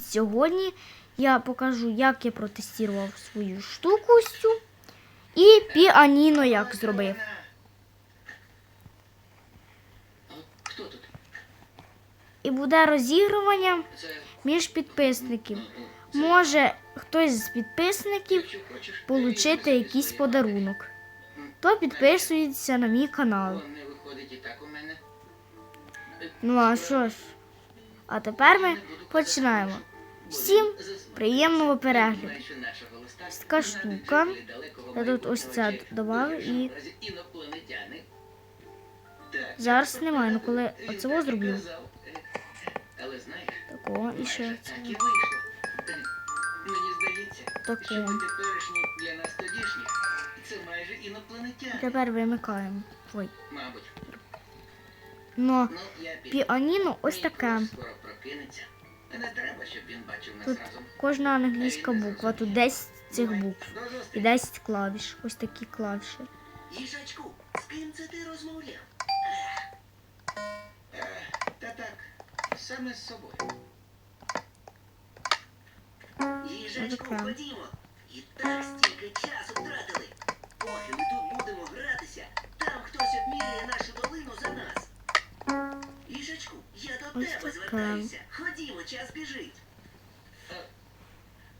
Дивіться, сьогодні я покажу, як я протестував свою штуку цю і піаніно як зробив. І буде розігрування між підписників. Може хтось з підписників отримати якийсь подарунок. То підписується на мій канал. Ну а що ж? А тепер ми починаємо. Всім приємного перегляду. Така штука. Я тут ось майбутнього додав і зараз немає. Ну коли оцього зроблю. Такого і ще це. Такого. Тепер вимикаємо. Ой. Ну, піаніно ось таке. Не треба, щоб він бачив нас Тут разом. кожна англійська буква, тут 10 цих букв. І 10 клавіш. Ось такі клавіші. Їжачку, з ким це ти розмовляв? Е, Та так, саме з собою. Їжачку, ходімо. І так стільки часу втратили. Поки ми тут будемо гратися, там хтось обміряє нашу Ось тебе таке. час біжить.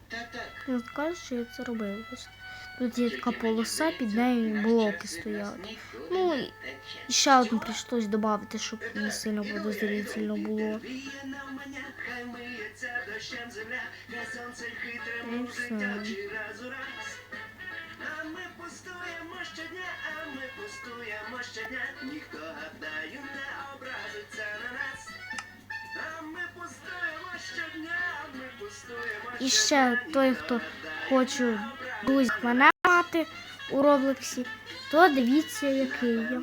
Та так. Я скажу, що я це робив. Тут є така полоса, під нею блоки стоять. Ну, і- ще одну прийшлось додати, щоб не сильно подозрительно було. Ну, все. А ми пустуємо щодня, а ми пустуємо щодня, ніхто гадаю не І ще той, хто хоче друзів мене мати у Роблексі, то дивіться, який я.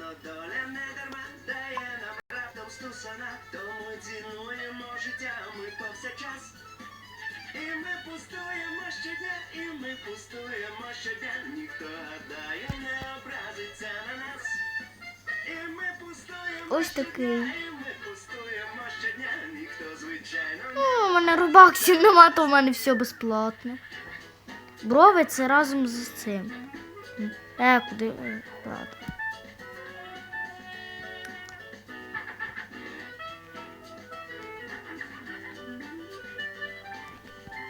І ми пустуємо щодня, і ми пустуємо щодня, ніхто гадає не образиться на нас. І ми пустуємо Ось такий. Ну, у мене рубаксів нема, то в мене все безплатно. Брови це разом з цим. Е, куди? Е.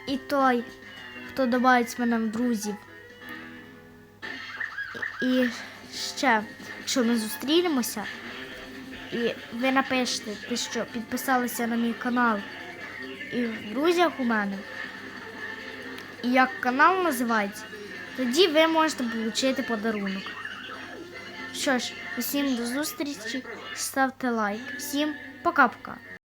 І той, хто додасть мене в друзів. І ще, якщо ми зустрінемося, і ви напишете, що підписалися на мій канал і в друзях у мене, і як канал називається, тоді ви можете отримати подарунок. Що ж, усім до зустрічі, ставте лайк. Всім пока-пока.